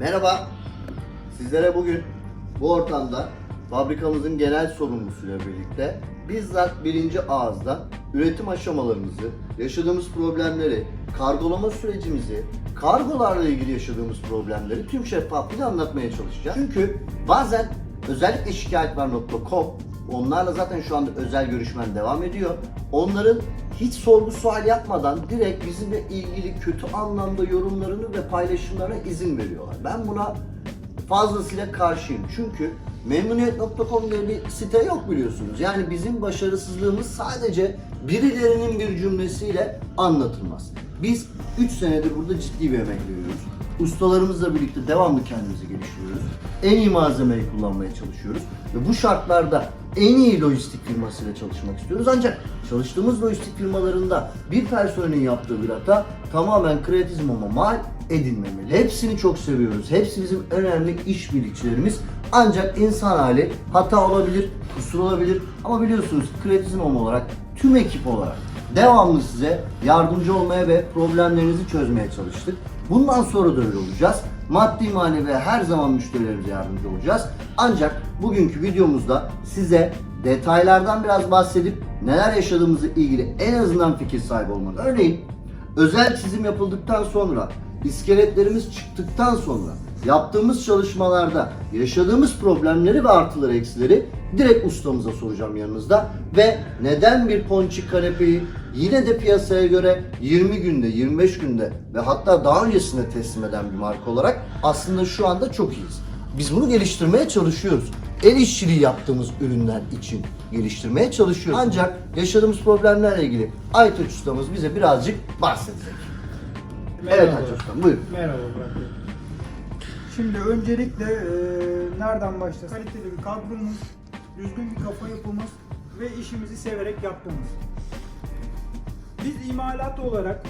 Merhaba. Sizlere bugün bu ortamda fabrikamızın genel sorumlusuyla birlikte bizzat birinci ağızdan üretim aşamalarımızı, yaşadığımız problemleri, kargolama sürecimizi, kargolarla ilgili yaşadığımız problemleri tüm şeffaflığıyla anlatmaya çalışacağız. Çünkü bazen özellikle şikayetvar.com onlarla zaten şu anda özel görüşmen devam ediyor. Onların hiç sorgu sual yapmadan direkt bizimle ilgili kötü anlamda yorumlarını ve paylaşımlarına izin veriyorlar. Ben buna fazlasıyla karşıyım. Çünkü memnuniyet.com diye bir site yok biliyorsunuz. Yani bizim başarısızlığımız sadece birilerinin bir cümlesiyle anlatılmaz. Biz 3 senedir burada ciddi bir emek veriyoruz. Ustalarımızla birlikte devamlı kendimizi geliştiriyoruz. En iyi malzemeyi kullanmaya çalışıyoruz. Ve bu şartlarda en iyi lojistik firmasıyla çalışmak istiyoruz. Ancak çalıştığımız lojistik firmalarında bir personelin yaptığı bir hata tamamen kreatizmama mal edilmemeli. Hepsini çok seviyoruz. Hepsi bizim önemli işbirlikçilerimiz. Ancak insan hali hata olabilir, kusur olabilir. Ama biliyorsunuz kreatizmam olarak, tüm ekip olarak devamlı size yardımcı olmaya ve problemlerinizi çözmeye çalıştık. Bundan sonra da öyle olacağız. Maddi manevi her zaman müşterilerimize yardımcı olacağız. Ancak bugünkü videomuzda size detaylardan biraz bahsedip neler yaşadığımızı ilgili en azından fikir sahibi olmak. Örneğin özel çizim yapıldıktan sonra, iskeletlerimiz çıktıktan sonra yaptığımız çalışmalarda yaşadığımız problemleri ve artıları eksileri direkt ustamıza soracağım yanınızda ve neden bir ponçik kanepeyi yine de piyasaya göre 20 günde, 25 günde ve hatta daha öncesinde teslim eden bir marka olarak aslında şu anda çok iyiyiz. Biz bunu geliştirmeye çalışıyoruz. El işçiliği yaptığımız ürünler için geliştirmeye çalışıyoruz. Ancak yaşadığımız problemlerle ilgili Aytaç ustamız bize birazcık bahsedecek. Evet Merhaba. Aytaç ustam buyurun. Merhaba Burak Bey. Şimdi öncelikle e, nereden başlayacağız? Kaliteli bir kadromuz, düzgün bir kafa yapımız ve işimizi severek yaptığımız. Biz imalat olarak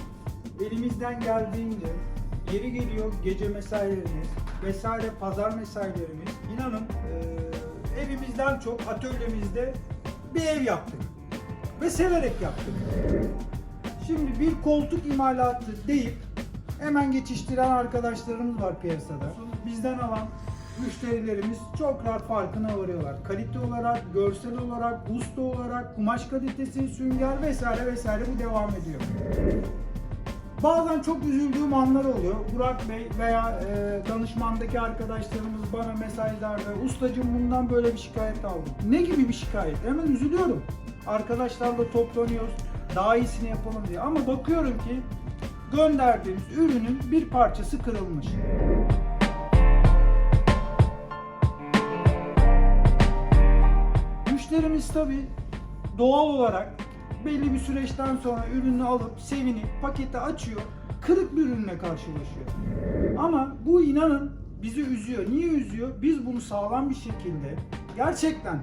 elimizden geldiğince yeri geliyor gece mesailerimiz vesaire pazar mesailerimiz inanın e, evimizden çok atölyemizde bir ev yaptık ve severek yaptık. Şimdi bir koltuk imalatı deyip hemen geçiştiren arkadaşlarımız var piyasada. Bizden alan müşterilerimiz çok rahat farkına varıyorlar. Kalite olarak, görsel olarak, usta olarak, kumaş kalitesi, sünger vesaire vesaire bu devam ediyor. Bazen çok üzüldüğüm anlar oluyor. Burak Bey veya e, danışmandaki arkadaşlarımız bana mesajlarda ustacım bundan böyle bir şikayet aldım. Ne gibi bir şikayet? Hemen üzülüyorum. Arkadaşlarla toplanıyoruz. Daha iyisini yapalım diye. Ama bakıyorum ki gönderdiğimiz ürünün bir parçası kırılmış. Müşterimiz tabi doğal olarak belli bir süreçten sonra ürünü alıp sevinip paketi açıyor, kırık bir ürünle karşılaşıyor. Ama bu inanın bizi üzüyor. Niye üzüyor? Biz bunu sağlam bir şekilde gerçekten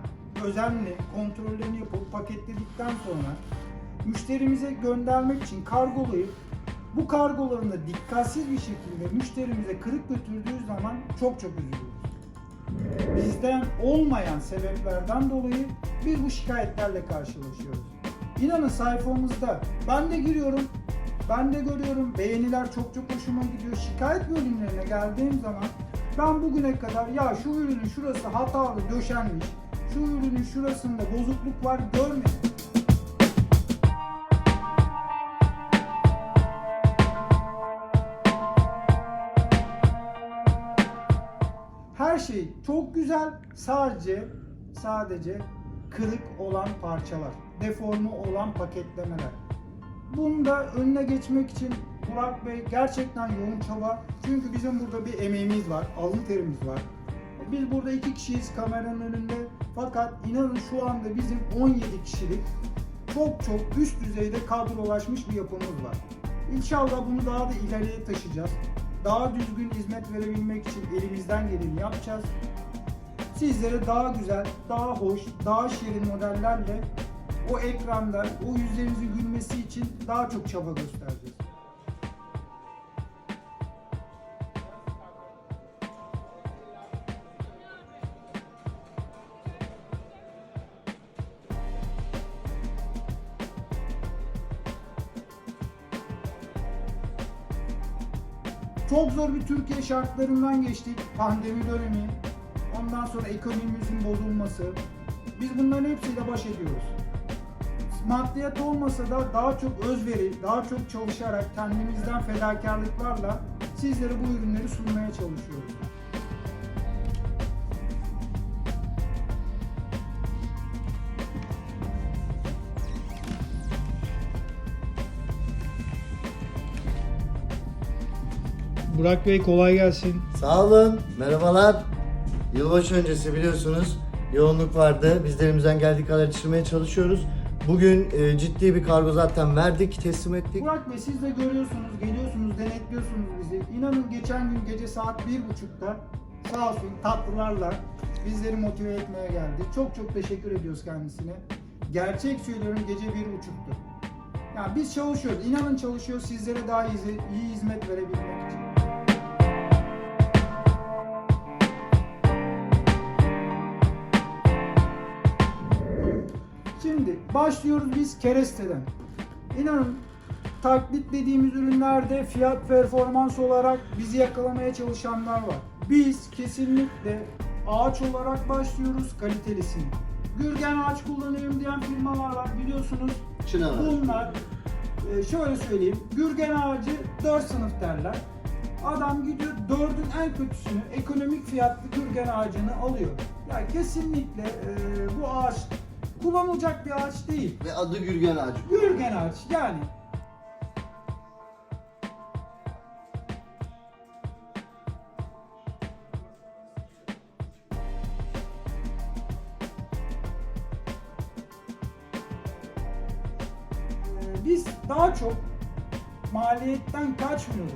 özenli kontrollerini yapıp paketledikten sonra müşterimize göndermek için kargolayıp bu kargolarında dikkatsiz bir şekilde müşterimize kırık götürdüğü zaman çok çok üzülüyoruz bizden olmayan sebeplerden dolayı bir bu şikayetlerle karşılaşıyoruz. İnanın sayfamızda ben de giriyorum, ben de görüyorum, beğeniler çok çok hoşuma gidiyor. Şikayet bölümlerine geldiğim zaman ben bugüne kadar ya şu ürünün şurası hatalı döşenmiş, şu ürünün şurasında bozukluk var görmedim. Şey çok güzel. Sadece sadece kırık olan parçalar, deforme olan paketlemeler. Bunda önüne geçmek için Burak Bey gerçekten yoğun çaba. Çünkü bizim burada bir emeğimiz var, alın terimiz var. Biz burada iki kişiyiz kameranın önünde. Fakat inanın şu anda bizim 17 kişilik çok çok üst düzeyde kadrolaşmış bir yapımız var. İnşallah bunu daha da ileriye taşıyacağız. Daha düzgün hizmet verebilmek için elimizden geleni yapacağız. Sizlere daha güzel, daha hoş, daha şirin modellerle o ekranda o yüzlerinizin gülmesi için daha çok çaba göstereceğiz. Çok zor bir Türkiye şartlarından geçtik. Pandemi dönemi, ondan sonra ekonomimizin bozulması. Biz bunların hepsiyle baş ediyoruz. Maddiyat olmasa da daha çok özveri, daha çok çalışarak kendimizden fedakarlıklarla sizlere bu ürünleri sunmaya çalışıyoruz. Burak Bey kolay gelsin. Sağ olun. Merhabalar. Yılbaşı öncesi biliyorsunuz yoğunluk vardı. Biz de elimizden geldiği kadar yetiştirmeye çalışıyoruz. Bugün e, ciddi bir kargo zaten verdik, teslim ettik. Burak Bey siz de görüyorsunuz, geliyorsunuz, denetliyorsunuz bizi. İnanın geçen gün gece saat bir buçukta sağ olsun tatlılarla bizleri motive etmeye geldi. Çok çok teşekkür ediyoruz kendisine. Gerçek söylüyorum gece bir buçuktu. Yani biz çalışıyoruz, inanın çalışıyoruz sizlere daha iyi, iyi hizmet verebilmek için. Başlıyoruz biz keresteden. İnanın taklit dediğimiz ürünlerde fiyat performans olarak bizi yakalamaya çalışanlar var. Biz kesinlikle ağaç olarak başlıyoruz kalitelisini. Gürgen ağaç kullanıyorum diyen firmalar var biliyorsunuz. Çınar. Bunlar e, şöyle söyleyeyim. Gürgen ağacı 4 sınıf derler. Adam gidiyor dördün en kötüsünü ekonomik fiyatlı gürgen ağacını alıyor. Yani kesinlikle e, bu ağaç kullanılacak bir ağaç değil. Ve adı Gürgen Ağacı. Gürgen ağaç yani. Ee, Biz daha çok maliyetten kaçmıyoruz.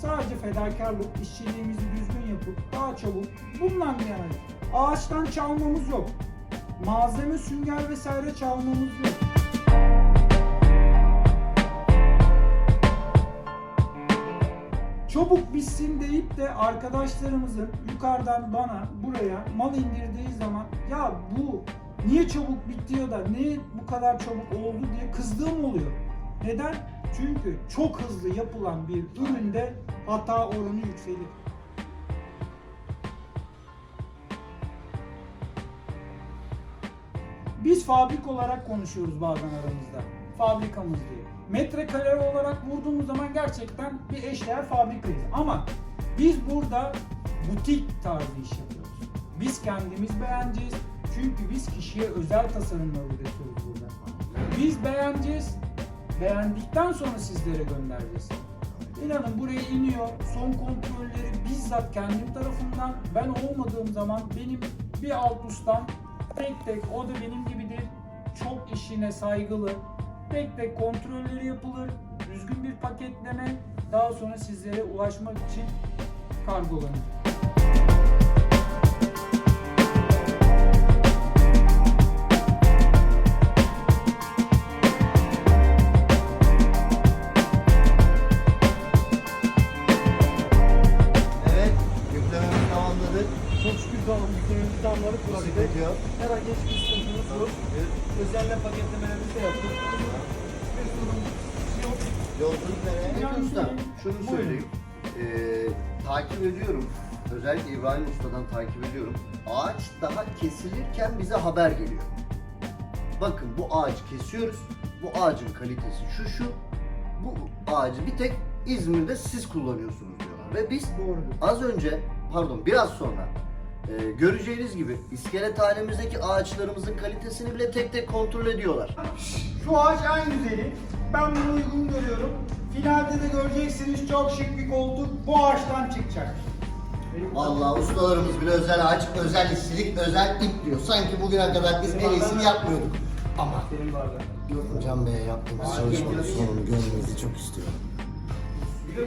Sadece fedakarlık, işçiliğimizi düzgün yapıp daha çabuk bundan yani ağaçtan çalmamız yok. Malzeme, sünger vesaire çalmamız yok. Çabuk bitsin deyip de arkadaşlarımızın yukarıdan bana buraya mal indirdiği zaman ya bu niye çabuk bitiyor da niye bu kadar çabuk oldu diye kızdığım oluyor. Neden? Çünkü çok hızlı yapılan bir üründe hata oranı yükselir. Biz fabrik olarak konuşuyoruz bazen aramızda. Fabrikamız diye. Metrekare olarak vurduğumuz zaman gerçekten bir eşdeğer fabrikayız. Ama biz burada butik tarzı iş yapıyoruz. Biz kendimiz beğeneceğiz. Çünkü biz kişiye özel tasarımlar üretiyoruz burada. Biz beğeneceğiz. Beğendikten sonra sizlere göndereceğiz. İnanın buraya iniyor. Son kontrolleri bizzat kendim tarafından. Ben olmadığım zaman benim bir alt ustam tek tek o da benim gibidir. Çok işine saygılı. Tek tek kontrolleri yapılır. Düzgün bir paketleme. Daha sonra sizlere ulaşmak için kargolanır. Özellikle İbrahim Usta'dan takip ediyorum. Ağaç daha kesilirken bize haber geliyor. Bakın bu ağacı kesiyoruz. Bu ağacın kalitesi şu şu. Bu ağacı bir tek İzmir'de siz kullanıyorsunuz diyorlar. Ve biz Doğrudur. az önce, pardon biraz sonra e, göreceğiniz gibi iskelethanemizdeki ağaçlarımızın kalitesini bile tek tek kontrol ediyorlar. Şu ağaç en güzeli. Ben bunu uygun görüyorum. Finalde de göreceksiniz çok şık bir koltuk bu ağaçtan çıkacak. Vallahi ustalarımız bile özel ağaç, özel işçilik, özel ip diyor. Sanki bugüne kadar biz en iyisini yapmıyorduk. Ama. Can Bey'e yaptığımız çalışmanın sonunu görmenizi çok istiyorum.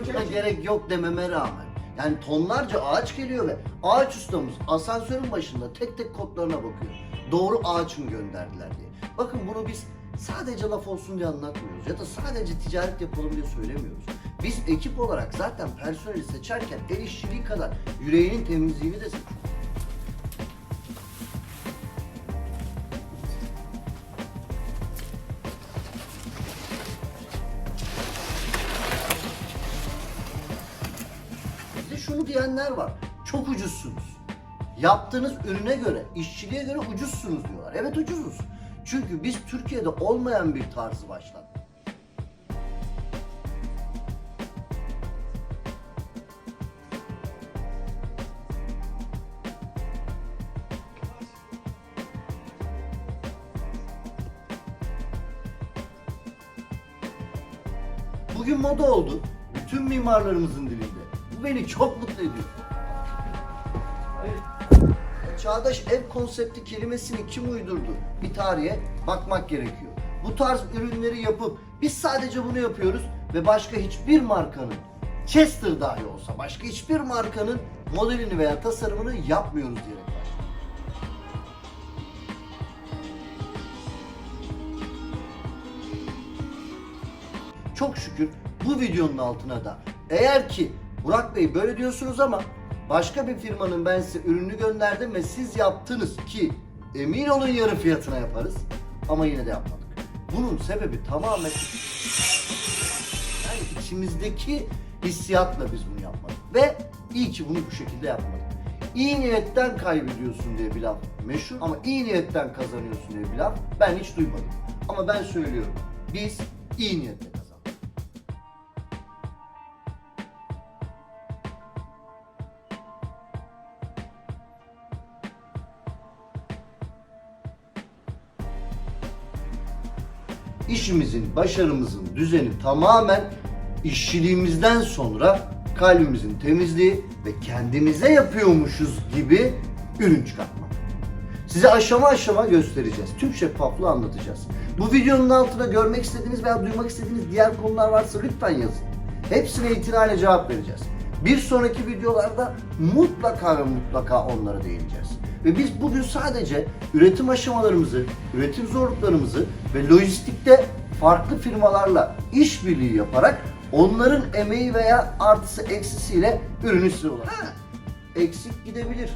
Buna gerek yok dememe rağmen. Yani tonlarca ağaç geliyor ve ağaç ustamız asansörün başında tek tek kodlarına bakıyor. Doğru ağaç mı gönderdiler diye. Bakın bunu biz sadece laf olsun diye anlatmıyoruz ya da sadece ticaret yapalım diye söylemiyoruz. Biz ekip olarak zaten personeli seçerken el işçiliği kadar yüreğinin temizliğini de seçiyoruz. diyenler var. Çok ucuzsunuz. Yaptığınız ürüne göre, işçiliğe göre ucuzsunuz diyorlar. Evet ucuzuz. Çünkü biz Türkiye'de olmayan bir tarzı başlattık. Bugün moda oldu. Bütün mimarlarımızın dilinde. Bu beni çok mutlu ediyor. Çağdaş ev konsepti kelimesini kim uydurdu? Bir tarihe bakmak gerekiyor. Bu tarz ürünleri yapıp biz sadece bunu yapıyoruz ve başka hiçbir markanın Chester dahi olsa başka hiçbir markanın modelini veya tasarımını yapmıyoruz diyerek Çok şükür bu videonun altına da eğer ki Burak Bey böyle diyorsunuz ama başka bir firmanın ben size ürünü gönderdim ve siz yaptınız ki emin olun yarı fiyatına yaparız ama yine de yapmadık. Bunun sebebi tamamen yani içimizdeki hissiyatla biz bunu yapmadık ve iyi ki bunu bu şekilde yapmadık. İyi niyetten kaybediyorsun diye bir laf meşhur ama iyi niyetten kazanıyorsun diye bir laf ben hiç duymadım. Ama ben söylüyorum biz iyi niyetle işimizin, başarımızın düzeni tamamen işçiliğimizden sonra kalbimizin temizliği ve kendimize yapıyormuşuz gibi ürün çıkartmak. Size aşama aşama göstereceğiz. Tüm şeffaflığı anlatacağız. Bu videonun altına görmek istediğiniz veya duymak istediğiniz diğer konular varsa lütfen yazın. Hepsine itinayla cevap vereceğiz. Bir sonraki videolarda mutlaka ve mutlaka onlara değineceğiz. Ve biz bugün sadece üretim aşamalarımızı, üretim zorluklarımızı ve lojistikte farklı firmalarla işbirliği yaparak onların emeği veya artısı eksisiyle ürünü size Eksik gidebilir.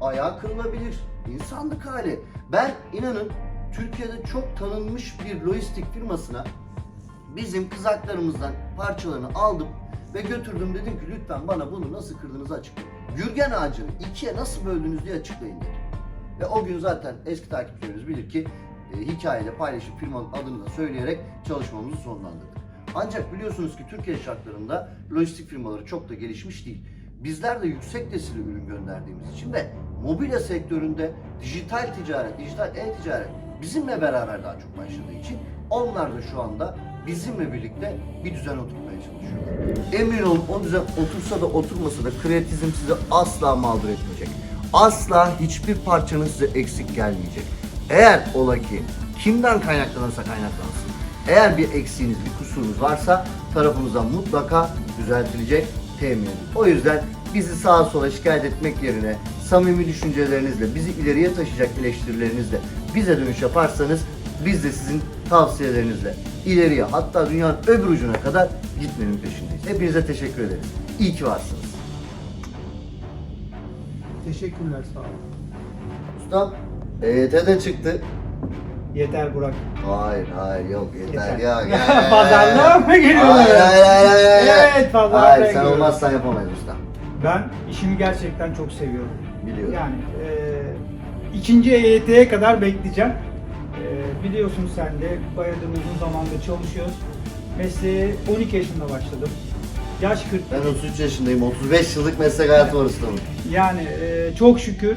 Ayağı kırılabilir. İnsanlık hali. Ben inanın Türkiye'de çok tanınmış bir lojistik firmasına bizim kızaklarımızdan parçalarını aldım ve götürdüm dedim ki lütfen bana bunu nasıl kırdığınızı açıklayın. Gürgen ağacını ikiye nasıl böldünüz diye açıklayın dedim. Ve o gün zaten eski takipçilerimiz bilir ki e, hikayeyle paylaşıp firmanın adını da söyleyerek çalışmamızı sonlandırdık. Ancak biliyorsunuz ki Türkiye şartlarında lojistik firmaları çok da gelişmiş değil. Bizler de yüksek nesil ürün gönderdiğimiz için ve mobilya sektöründe dijital ticaret, dijital e-ticaret bizimle beraber daha çok başladığı için onlar da şu anda bizimle birlikte bir düzen oturtmaya çalışıyorlar. Emin olun o düzen otursa da oturmasa da kreatizm sizi asla mağdur etmeyecek. Asla hiçbir parçanız size eksik gelmeyecek. Eğer ola ki kimden kaynaklanırsa kaynaklansın. Eğer bir eksiğiniz, bir kusurunuz varsa tarafınızdan mutlaka düzeltilecek temin edin. O yüzden bizi sağa sola şikayet etmek yerine samimi düşüncelerinizle, bizi ileriye taşıyacak eleştirilerinizle bize dönüş yaparsanız biz de sizin tavsiyelerinizle ileriye hatta dünyanın öbür ucuna kadar gitmenin peşindeyiz. Hepinize teşekkür ederiz. İyi ki varsınız. Teşekkürler sağ olun. Ustam, EYT de çıktı. Yeter Burak. Hayır, hayır yok yeter, Yeter. ya. gel. Pazarlığa mı giriyorlar? Hayır, hayır, hayır, hayır, hayır. Evet, pazarlığa Hayır, sen giriyorlar. olmazsan yapamayız ustam. Ben işimi gerçekten çok seviyorum. Biliyorum. Yani e, ikinci EYT'ye kadar bekleyeceğim. Biliyorsun sen de bayağıdır uzun zamandır çalışıyoruz. Mesleğe 12 yaşında başladım. Yaş 40. Ben 33 yaşındayım, 35 yıllık meslek hayatı var ustamın. Yani e, çok şükür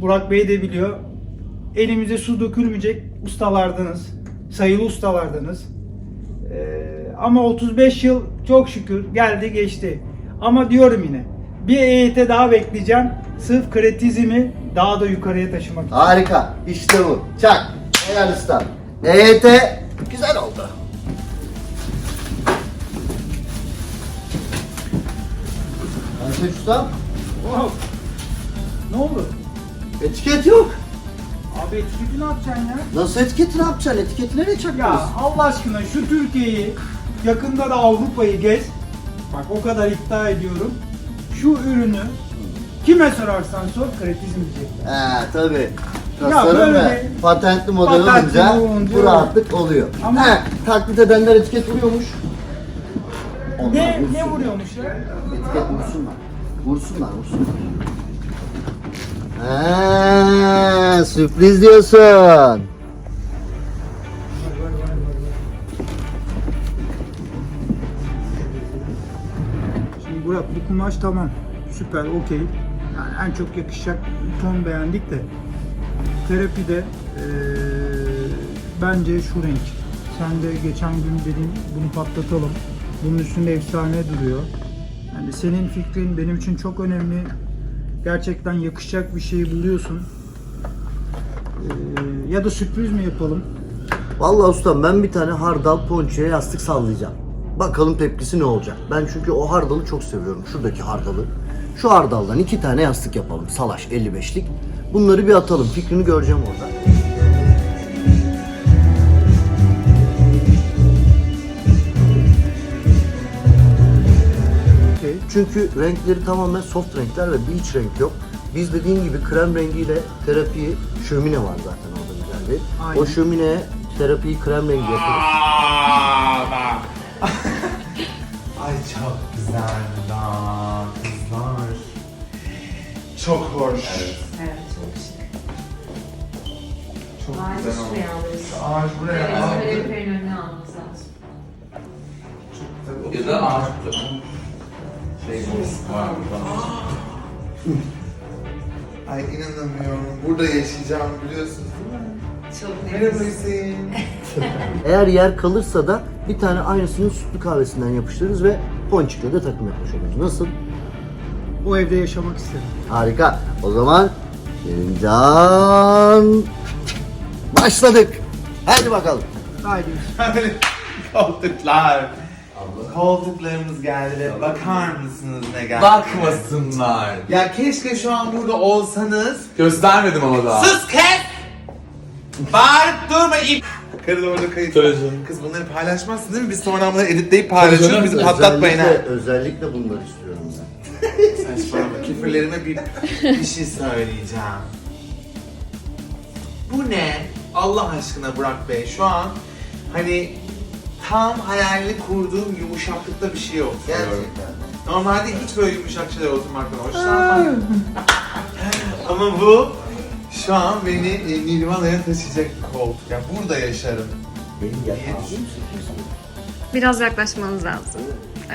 Burak Bey de biliyor. Elimize su dökülmeyecek ustalardınız. Sayılı ustalardınız. E, ama 35 yıl çok şükür geldi geçti. Ama diyorum yine bir EYT daha bekleyeceğim. Sırf kretizmi daha da yukarıya taşımak için. Harika, işte bu. Çak, helal ustam. EYT güzel oldu. Ayşe ustam, Wow. Ne oldu? etiket yok. Abi etiketi ne yapacaksın ya? Nasıl etiketi ne yapacaksın? Etiketi nereye Ya çakıyorsun? Allah aşkına şu Türkiye'yi yakında da Avrupa'yı gez. Bak o kadar iddia ediyorum. Şu ürünü kime sorarsan sor kretizm diyecekler. He tabi. Ya Tasarım böyle ve bir- patentli model Patentli olunca olunca bu rahatlık oluyor. Ama- He, taklit edenler etiket vuruyormuş. Onlar Ne, vursun ne ya. vuruyormuşlar? Etiket vursunlar. Vursunlar, vursunlar. Ha, sürpriz diyorsun. Şimdi Burak bu kumaş tamam. Süper, okey. Yani en çok yakışacak ton beğendik de. Terapide eee, bence şu renk. Sen de geçen gün dedin bunu patlatalım. Bunun üstünde efsane duruyor. Yani senin fikrin benim için çok önemli. Gerçekten yakışacak bir şey buluyorsun. Eee, ya da sürpriz mi yapalım? Vallahi ustam ben bir tane hardal ponçoya yastık sallayacağım. Bakalım tepkisi ne olacak. Ben çünkü o hardalı çok seviyorum. Şuradaki hardalı. Şu hardaldan iki tane yastık yapalım. Salaş 55'lik. Bunları bir atalım. Fikrini göreceğim orada. Çünkü renkleri tamamen soft renkler ve beach renk yok. Biz dediğin gibi krem rengiyle terapiyi, şömine var zaten orada güzel bir. Aynen. O şömineye terapiyi krem rengi yaparız. Ay çok güzel lan kızlar. Çok hoş. Evet, şık. Çok Ağacı güzel olmuş. şuraya alırız. Ağaç buraya Evet, aldık. kalemlerin önüne almamız lazım. Çok güzel. Ya da ağaç şey var Ay inanamıyorum. Burada yaşayacağım biliyorsunuz değil mi? Çok Merhaba nefis. Hüseyin. Eğer yer kalırsa da bir tane aynısını sütlü kahvesinden yapıştırırız ve ponçikle de takım yapmış oluruz. Nasıl? O evde yaşamak isterim. Harika. O zaman Kerimcan başladık. Hadi bakalım. Haydi. Koltuklar. Koltuklarımız geldi bakar mısınız ne geldi? Bakmasınlar. Ya keşke şu an burada olsanız. Göstermedim ama daha. Sus kes! Bağırıp durma ip! Karı da orada kayıt. Tabii canım. Kız bunları paylaşmazsın değil mi? Biz sonra bunları editleyip paylaşıyoruz. Bizi patlatmayın ha. Özellikle, özellikle bunları istiyorum ben. Saçmalama. Küfürlerime bir, bir şey söyleyeceğim. Bu ne? Allah aşkına Burak Bey şu an hani tam hayalini kurduğum yumuşaklıkta bir şey yok. Gerçekten. Normalde hiç böyle yumuşak şeyler oturmaktan hoşlanmam. Ama bu şu an beni e, Nirvana'ya taşıyacak bir koltuk. Yani burada yaşarım. Benim yatağım değil misin? Biraz yaklaşmanız lazım.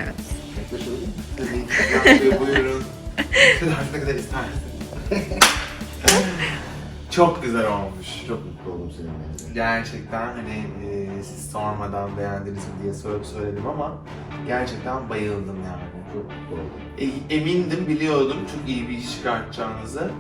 Evet. Yaklaşabilir miyim? Tabii. Yankı, Buyurun. Ne kadar. Çok güzel olmuş. Çok mutlu oldum seninle. Gerçekten hani e, siz sormadan beğendiniz mi diye sor- söyledim ama gerçekten bayıldım yani. Çok mutlu oldum. E, emindim, biliyordum çok iyi bir iş çıkartacağınızı.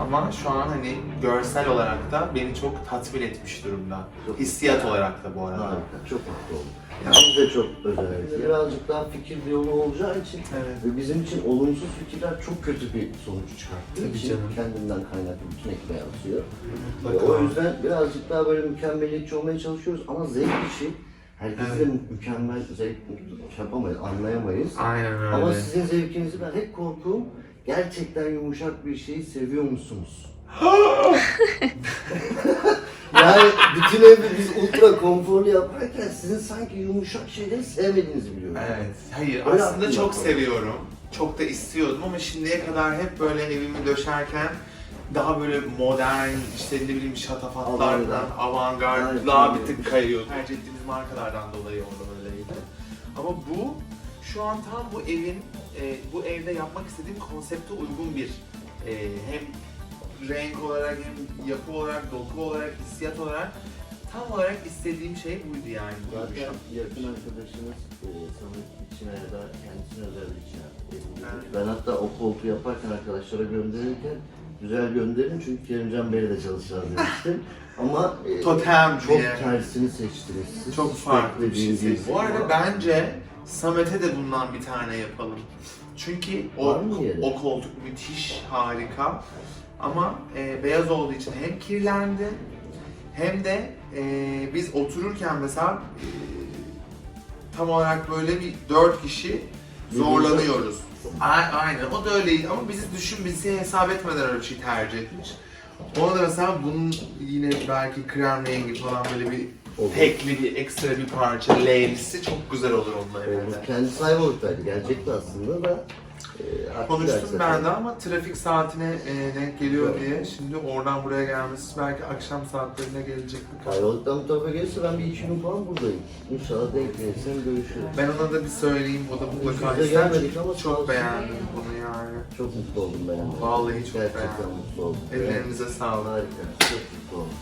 Ama şu an hani görsel olarak da beni çok tatmin etmiş durumda. Çok Hissiyat olarak da bu arada. Harika. Çok mutlu oldum. Biz de çok özellikle. Birazcık daha fikir diyaloğu olacağı için Evet. ve bizim için olumsuz fikirler çok kötü bir sonuç çıkarttığı Tabii için canım. kendinden kaynaklı bütün ekibe yansıyor. Ve o yüzden birazcık daha böyle mükemmeliyetçi olmaya çalışıyoruz ama zevk işi herkese de mükemmel zevk yapamayız, anlayamayız. Aynen öyle. Ama sizin zevkinizi ben hep korkum gerçekten yumuşak bir şeyi seviyor musunuz? yani bütün evde biz ultra konforlu yaparken sizin sanki yumuşak şeyleri sevmediğinizi biliyorum. Evet. Hayır Öyle aslında çok kaldı. seviyorum. Çok da istiyordum ama şimdiye kadar hep böyle evimi döşerken daha böyle modern, işte ne bileyim şatafatlardan, Avantgard. avantgard, Aynen, daha çok bir tık iyi. kayıyor. Tercih ettiğimiz markalardan dolayı orada öyleydi. Ama bu şu an tam bu evin, e, bu evde yapmak istediğim konsepte uygun bir e, hem renk olarak hem yapı olarak, doku olarak, hissiyat olarak tam olarak istediğim şey buydu yani. Zaten yakın arkadaşınız e, sana içine ya da kendisine özel bir içine. Evet. Ben hatta o koltuğu yaparken arkadaşlara gönderirken güzel gönderin çünkü Kerimcan Bey'le de çalışacağız demiştim. Ama e, Totem çok diye. tersini seçtiniz. Siz Çok farklı bir şey. Bu arada bence Samet'e de bundan bir tane yapalım. Çünkü o, Var mı yeri? o koltuk müthiş, harika. Ama e, beyaz olduğu için hem kirlendi hem de e, biz otururken mesela e, tam olarak böyle bir dört kişi zorlanıyoruz. A- Aynen o da öyleydi ama bizi düşün bizi hesap etmeden öyle bir şey tercih etmiş. Ona da mesela bunun yine belki krem rengi falan böyle bir Olur. tekli bir ekstra bir parça L'lisi çok güzel olur onunla evde. Kendisi Ayvalık'taydı. Gelecekti aslında da. E, Konuştum ben de ama trafik saatine e, denk geliyor Evet. diye. Şimdi oradan buraya gelmesi belki akşam saatlerine gelecek bir Ayvalık'tan bu tarafa gelirse ben bir iki gün falan buradayım. İnşallah denk gelirsem görüşürüz. Ben ona da bir söyleyeyim, o da mutlaka Biz de ister. gelmedik ama sağ Çok olsun. beğendim bunu yani. Çok mutlu oldum ben. Vallahi çok Gerçekten beğendim. mutlu oldum. Ellerinize sağlık. Harika. Çok mutlu oldum.